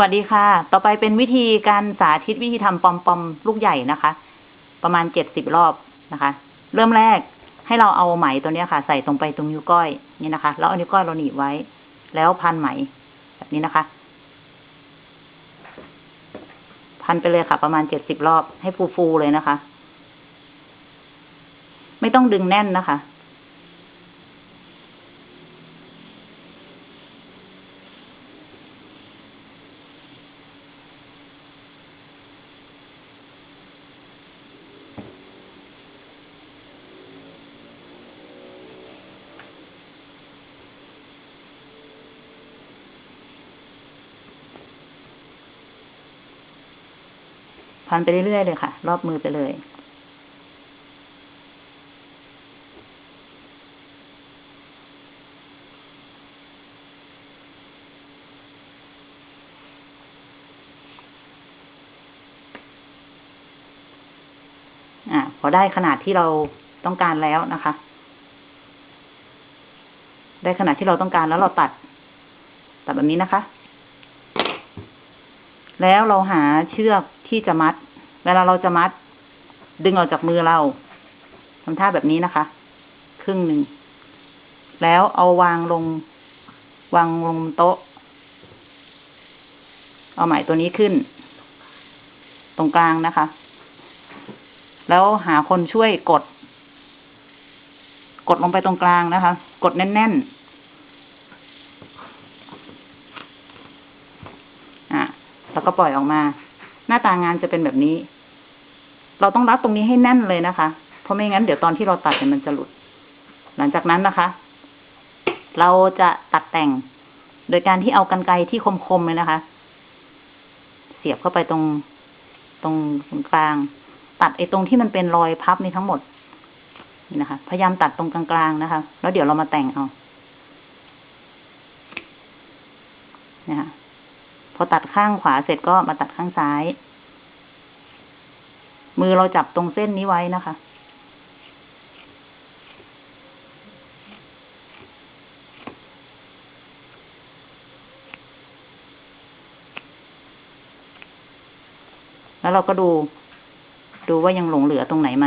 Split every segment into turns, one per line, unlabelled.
วัสดีค่ะ ต่อไปเป็นวิธีการสาธิตวิธีทำปอมปอมลูกใหญ่นะคะ ประมาณเจ็ดสิบรอบนะคะ เริ่มแรกให้เราเอาไหมตัวนี้ค่ะ ใส่ตรงไปตรงนิ้วก้อยนี่นะคะ แล้วเอานิ้วก้อยเราหนีบไว้ แล้วพันไหมแบบนี้นะคะ พันไปเลยค่ะ ประมาณเจ็ดสิบรอบให้ฟูๆเลยนะคะ ไม่ต้องดึงแน่นนะคะ พันไปเรื่อยๆเลยค่ะ รอบมือไปเลยอ่าพอได้ขนาดที่เราต้องการแล้วนะคะ ได้ขนาดที่เราต้องการแล้วเราตัด ตัดแบบนี้นะคะ แล้วเราหาเชือก ที่จะมัด เวลาเราจะมัด ดึงออกจากมือเราทำท่าแบบนี้นะคะ ครึ่งหนึ่ง แล้วเอาวางลง วางลงโต๊ะ เอาไหมตัวนี้ขึ้น ตรงกลางนะคะ แล้วหาคนช่วยกด กดลงไปตรงกลางนะคะ กดแน่นๆ อะ แล้วก็ปล่อยออกมา หน้าตางานจะเป็นแบบนี้ เราต้องรัดตรงนี้ให้แน่นเลยนะคะ เพราะไม่งั้นเดี๋ยวตอนที่เราตัดเนี่ยมันจะหลุด หลังจากนั้นนะคะ เราจะตัดแต่ง โดยการที่เอากันไกรที่คมๆเลยนะคะ เสียบเข้าไปตรงตรงตรงกลาง ตัดไอ้ตรงที่มันเป็นรอยพับนี่ทั้งหมดนี่นะคะ พยายามตัดตรงกลางๆนะคะ แล้วเดี๋ยวเรามาแต่งเอานะคะ พอตัดข้างขวาเสร็จก็มาตัดข้างซ้าย มือเราจับตรงเส้นนี้ไว้นะคะ แล้วเราก็ดู ดูว่ายังหลงเหลือตรงไหนไหม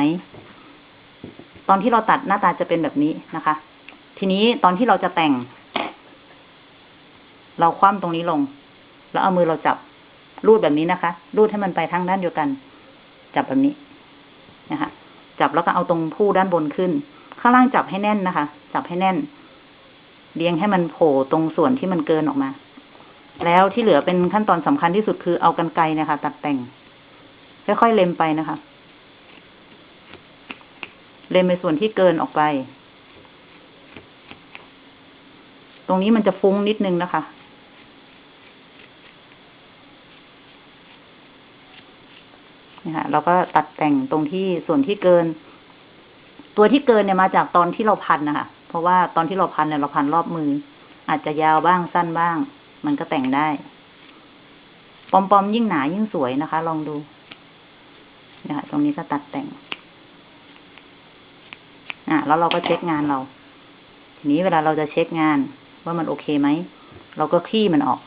ตอนที่เราตัดหน้าตาจะเป็นแบบนี้นะคะ ทีนี้ตอนที่เราจะแต่ง เราคว่ำตรงนี้ลง แล้วเอามือเราจับรูดแบบนี้นะคะ รูดให้มันไปทางด้านเดียวกัน จับแบบนี้นะคะ จับแล้วก็เอาตรงผู้ด้านบนขึ้น ข้างล่างจับให้แน่นนะคะ จับให้แน่นเรียงให้มันโผล่ตรงส่วนที่มันเกินออกมา แล้วที่เหลือเป็นขั้นตอนสำคัญที่สุดคือเอากันไกรนะคะ ตัดแต่ง ค่อยๆเล็มไปนะคะ เล็มไปส่วนที่เกินออกไป ตรงนี้มันจะฟุ้งนิดนึงนะคะ นี่ค่ะเราก็ตัดแต่งตรงที่ส่วนที่เกิน ตัวที่เกินเนี่ยมาจากตอนที่เราพันนะคะเพราะว่าตอนที่เราพันเนี่ยเราพันรอบมือ อาจจะยาวบ้างสั้นบ้าง มันก็แต่งได้ ปอมๆยิ่งหนายิ่งสวยนะคะ ลองดูนะคะตรงนี้ก็ตัดแต่ง อะ แล้วเราก็เช็คงานเรา ทีนี้เวลาเราจะเช็คงานว่ามันโอเคไหม เราก็คลี่มันออก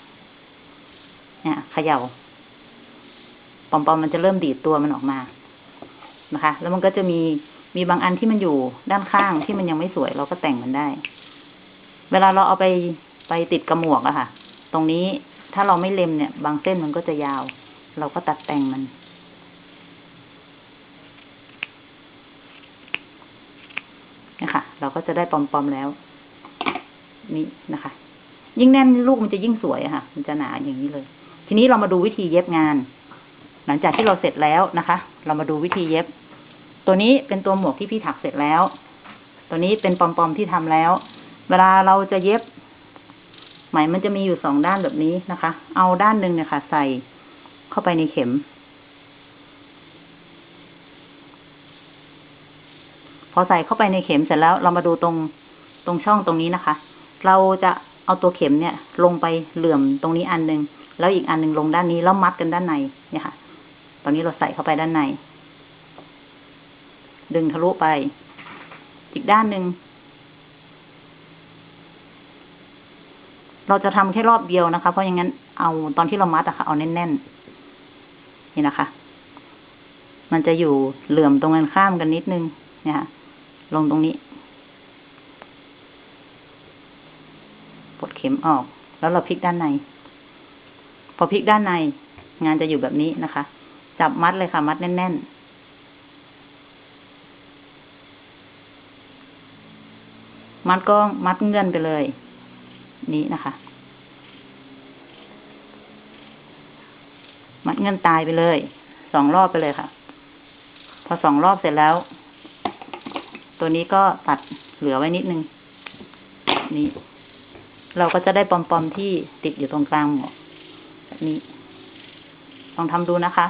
เนี่ยเขย่า ปอมๆมันจะเริ่มดีดตัวมันออกมานะคะ แล้วมันก็จะมีมีบางอันที่มันอยู่ด้านข้างที่มันยังไม่สวยเราก็แต่งมันได้ เวลาเราเอาไปไปติดกระหมวกอะค่ะ ตรงนี้ถ้าเราไม่เล็มเนี่ย บางเส้นมันก็จะยาว เราก็ตัดแต่งมัน นะคะ เราก็จะได้ปอมๆแล้ว นี่นะคะ ยิ่งแน่นลูกมันจะยิ่งสวยอะค่ะ มันจะหนาอย่างนี้เลย ทีนี้เรามาดูวิธีเย็บงาน หลังจากที่เราเสร็จแล้วนะคะ เรามาดูวิธีเย็บ ตัวนี้เป็นตัวหมวกที่พี่ถักเสร็จแล้ว ตัวนี้เป็นปอมๆที่ทำแล้ว เวลาเราจะเย็บ ไหมมันจะมีอยู่สองด้านแบบนี้นะคะ เอาด้านหนึ่งเนี่ยค่ะ ใส่เข้าไปในเข็ม พอใส่เข้าไปในเข็มเสร็จแล้ว เรามาดูตรงตรงช่องตรงนี้นะคะ เราจะเอาตัวเข็มเนี่ย ลงไปเหลื่อมตรงนี้อันหนึ่งแล้วอีกอันหนึ่งลงด้านนี้แล้วมัดกันด้านในเนี่ยค่ะ ตอนนี้เราใส่เข้าไปด้านใน ดึงทะลุไป อีกด้านหนึ่ง เราจะทำแค่รอบเดียวนะคะ เพราะอย่างนั้นเอาตอนที่เรามัดอะค่ะ เอาแน่นๆ นี่นะคะ มันจะอยู่เหลื่อมตรงกันข้ามกันนิดนึง เนี่ยค่ะ ลงตรงนี้ ปลดเข็มออก แล้วเราพลิกด้านใน พอพลิกด้านในงานจะอยู่แบบนี้นะคะ จับมัดเลยค่ะ มัดแน่นๆ มัดก็มัดเงื่อนไปเลย นี้นะคะ มัดเงื่อนตายไปเลย สองรอบไปเลยค่ะ พอสองรอบเสร็จแล้ว ตัวนี้ก็ตัดเหลือไว้นิดนึง นี่เราก็จะได้ปอมๆที่ติดอยู่ตรงกลางหมวกแบบนี้ลองทำดูนะคะ